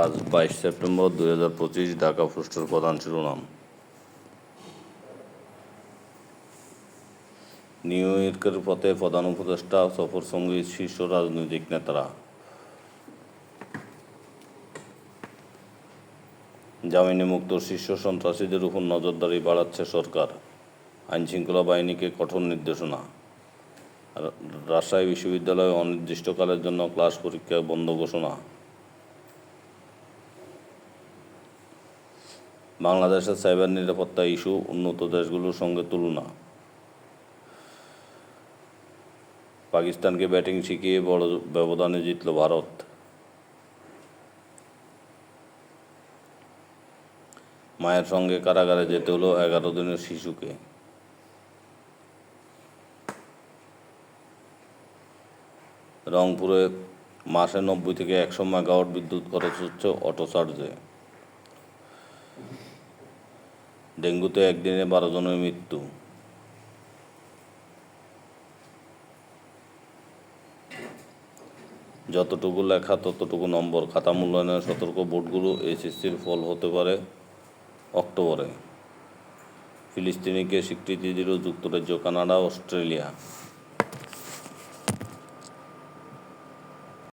আজ বাইশ সেপ্টেম্বর দুই হাজার পঁচিশ ঢাকা পোস্টের প্রধান শিরোনাম। নিউ ইয়র্কের পথে প্রধান উপদেষ্টা সফর সঙ্গী শীর্ষ রাজনৈতিক নেতারা। জামিনে মুক্ত শীর্ষ সন্ত্রাসীদের উপর নজরদারি বাড়াচ্ছে সরকার। আইনশৃঙ্খলা বাহিনীকে কঠোর নির্দেশনা। রাজশাহী বিশ্ববিদ্যালয়ে অনির্দিষ্টকালের জন্য ক্লাস পরীক্ষা বন্ধ ঘোষণা। বাংলাদেশের সাইবার নিরাপত্তা ইস্যু উন্নত দেশগুলোর সঙ্গে তুলনা। পাকিস্তানকে ব্যাটিং শিখিয়ে বড় ব্যবধানে জিতল ভারত। মায়ের সঙ্গে কারাগারে যেতে হলো এগারো দিনের শিশুকে। রংপুরে মাসে নব্বই থেকে একশো মেগাওয়াট বিদ্যুৎ খরচ হচ্ছে অটো চার্জে। ডেঙ্গুতে একদিনে বারো জনের মৃত্যু। যতটুকু লেখা, ততটুকু নম্বর। খাতা মূল্যায়নের সতর্ক বোর্ডগুলো এসএসসির ফল হতে পারে অক্টোবরে। ফিলিস্তিনিকে স্বীকৃতি দিল যুক্তরাজ্য, কানাডা, অস্ট্রেলিয়া।